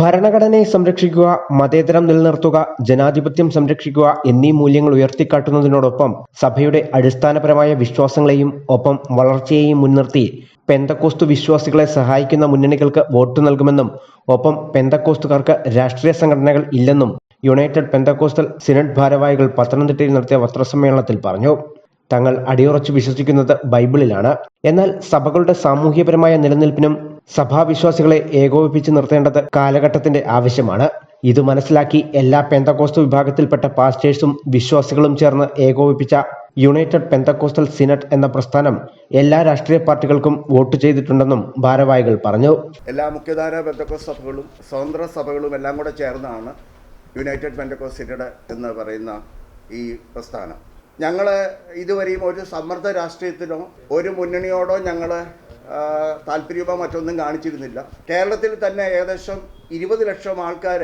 ഭരണഘടനയെ സംരക്ഷിക്കുക മതേതരം നിലനിർത്തുക ജനാധിപത്യം സംരക്ഷിക്കുക എന്നീ മൂല്യങ്ങൾ ഉയർത്തിക്കാട്ടുന്നതിനോടൊപ്പം സഭയുടെ അടിസ്ഥാനപരമായ വിശ്വാസങ്ങളെയും ഒപ്പം വളർച്ചയെയും മുൻനിർത്തി പെന്തക്കോസ്തു വിശ്വാസികളെ സഹായിക്കുന്ന മുന്നണികൾക്ക് വോട്ട് നൽകുമെന്നും ഒപ്പം പെന്തക്കോസ്തുകാർക്ക് രാഷ്ട്രീയ സംഘടനകൾ ഇല്ലെന്നും യുണൈറ്റഡ് പെന്തക്കോസ്റ്റൽ സിനഡ് ഭാരവാഹികൾ പത്തനംതിട്ടയിൽ നടത്തിയ പത്രസമ്മേളനത്തിൽ പറഞ്ഞു. തങ്ങൾ അടിയുറച്ചു വിശ്വസിക്കുന്നത് ബൈബിളിലാണ്. എന്നാൽ സഭകളുടെ സാമൂഹ്യപരമായ നിലനിൽപ്പിനും സഭാവിശ്വാസികളെ ഏകോപിപ്പിച്ച് നിർത്തേണ്ടത് കാലഘട്ടത്തിന്റെ ആവശ്യമാണ്. ഇത് മനസ്സിലാക്കി എല്ലാ പെന്തക്കോസ്റ്റ് വിഭാഗത്തിൽപ്പെട്ട പാസ്റ്റേഴ്സും വിശ്വാസികളും ചേർന്ന് ഏകോപിപ്പിച്ച യുണൈറ്റഡ് പെന്തക്കോസ്റ്റൽ സിനറ്റ് എന്ന പ്രസ്ഥാനം എല്ലാ രാഷ്ട്രീയ പാർട്ടികൾക്കും വോട്ട് ചെയ്തിട്ടുണ്ടെന്നും ഭാരവാഹികൾ പറഞ്ഞു. എല്ലാ മുഖ്യധാര പെന്തക്കോസ്റ്റ് സഭകളും സ്വതന്ത്ര സഭകളും എല്ലാം കൂടെ ചേർന്നാണ് യുണൈറ്റഡ് പെന്തക്കോസ്റ്റ് സിനഡ് എന്ന് പറയുന്ന ഈ പ്രസ്ഥാനം. ഞങ്ങൾ ഇതുവരെയും ഒരു സമ്മർദ്ദ രാഷ്ട്രീയത്തിനോ ഒരു മുന്നണിയോടോ ഞങ്ങൾ താല്പര്യമോ മറ്റൊന്നും കാണിച്ചിരുന്നില്ല. കേരളത്തിൽ തന്നെ ഏകദേശം ഇരുപത് ലക്ഷം ആൾക്കാർ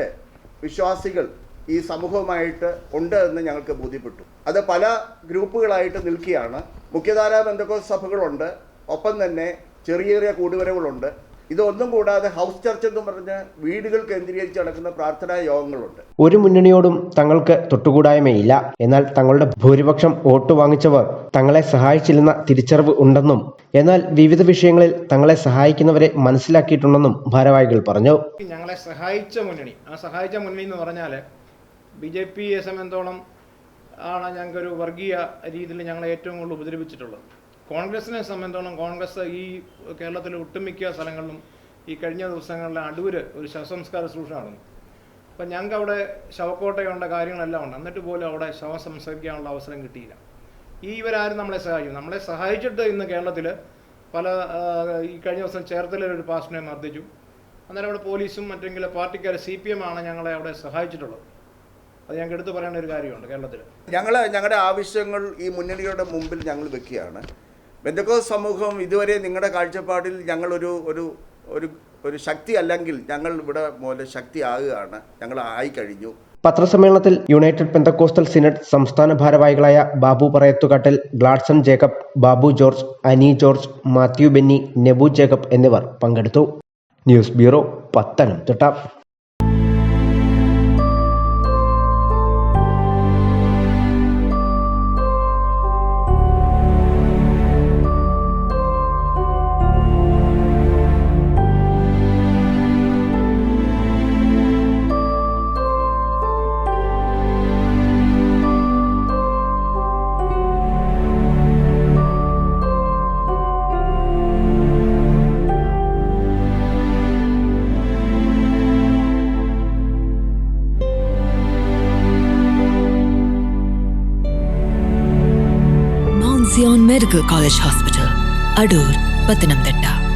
വിശ്വാസികൾ ഈ സമൂഹവുമായിട്ട് ഉണ്ട് എന്ന് ഞങ്ങൾക്ക് ബോധ്യപ്പെട്ടു. അത് പല ഗ്രൂപ്പുകളായിട്ട് നിൽക്കുകയാണ്. മുഖ്യധാരാ ബന്ധക്കോ സഭകളുണ്ട്. ഒപ്പം തന്നെ ചെറിയ ചെറിയ കൂടുവരവുകളുണ്ട്. ഇതൊന്നും കൂടാതെ ഹൗസ് ചർച്ച് എന്ന് പറഞ്ഞ് വീടുകൾ കേന്ദ്രീകരിച്ച് നടക്കുന്ന പ്രാർത്ഥനാ യോഗങ്ങളുണ്ട്. ഒരു മുന്നണിയോടും തങ്ങൾക്ക് തൊട്ടുകൂടായ്മയില്ല. എന്നാൽ തങ്ങളുടെ ഭൂരിപക്ഷം വോട്ട് വാങ്ങിച്ചവർ തങ്ങളെ സഹായിച്ചില്ലെന്ന തിരിച്ചറിവ് ഉണ്ടെന്നും എന്നാൽ വിവിധ വിഷയങ്ങളിൽ തങ്ങളെ സഹായിക്കുന്നവരെ മനസ്സിലാക്കിയിട്ടുണ്ടെന്നും ഭാരവാഹികൾ പറഞ്ഞു. ഞങ്ങളെ സഹായിച്ച മുന്നണി. ആ സഹായിച്ച മുന്നണി എന്ന് പറഞ്ഞാൽ ബി ജെ പിയെ സംബന്ധോളം ആണ് ഞങ്ങൾക്കൊരു വർഗീയ രീതിയിൽ ഞങ്ങളെ ഏറ്റവും കൂടുതൽ ഉപദ്രവിച്ചിട്ടുള്ളത്. കോൺഗ്രസിനെ സംബന്ധിച്ചോളം കോൺഗ്രസ് ഈ കേരളത്തിലെ ഒട്ടുമിക്ക സ്ഥലങ്ങളിലും ഈ കഴിഞ്ഞ ദിവസങ്ങളിലെ അടൂര് ഒരു ശവസംസ്കാര ശുശ്രൂഷ നടന്നു. അപ്പം ഞങ്ങൾക്ക് അവിടെ ശവക്കോട്ടയുണ്ട് കാര്യങ്ങളെല്ലാം ഉണ്ട്. എന്നിട്ട് പോലും അവിടെ ശവം സംസ്കരിക്കാനുള്ള അവസരം കിട്ടിയില്ല. ഈ ഇവരാരും നമ്മളെ സഹായിക്കും നമ്മളെ സഹായിച്ചിട്ട് ഇന്ന് കേരളത്തിൽ പല ഈ കഴിഞ്ഞ ദിവസം ചേർത്തലയിൽ ഒരു പാസ്റ്റിനെ മർദ്ദിച്ചു. അന്നേരം അവിടെ പോലീസും മറ്റെങ്കിലും പാർട്ടിക്കാർ സി പി എം ആണ് ഞങ്ങളെ അവിടെ സഹായിച്ചിട്ടുള്ളത്. അത് ഞങ്ങൾക്ക് എടുത്തു പറയേണ്ട ഒരു കാര്യമുണ്ട് കേരളത്തിൽ ഞങ്ങൾ ഞങ്ങളുടെ ആവശ്യങ്ങൾ ഈ മുന്നണികളുടെ മുമ്പിൽ ഞങ്ങൾ വെക്കുകയാണ്. ബന്ധക്കോസ് സമൂഹം ഇതുവരെ നിങ്ങളുടെ കാഴ്ചപ്പാടിൽ ഞങ്ങളൊരു ഒരു ഒരു ഒരു ശക്തി അല്ലെങ്കിൽ ഞങ്ങൾ ഇവിടെ പോലെ ശക്തി ആകുകയാണ് ഞങ്ങൾ ആയി കഴിഞ്ഞു. പത്രസമ്മേളനത്തിൽ യുണൈറ്റഡ് പെന്തക്കോസ്റ്റൽ സിനഡ് സംസ്ഥാന ഭാരവാഹികളായ ബാബു പറയത്തുകാട്ടൽ ഗ്ലാഡ്സൺ ജേക്കബ് ബാബു ജോർജ് അനി ജോർജ് മാത്യു ബെന്നി നെബു ജേക്കബ് എന്നിവർ പങ്കെടുത്തു. News bureau Pathanamthitta. Zion Medical College Hospital, Adur, Patanamthitta.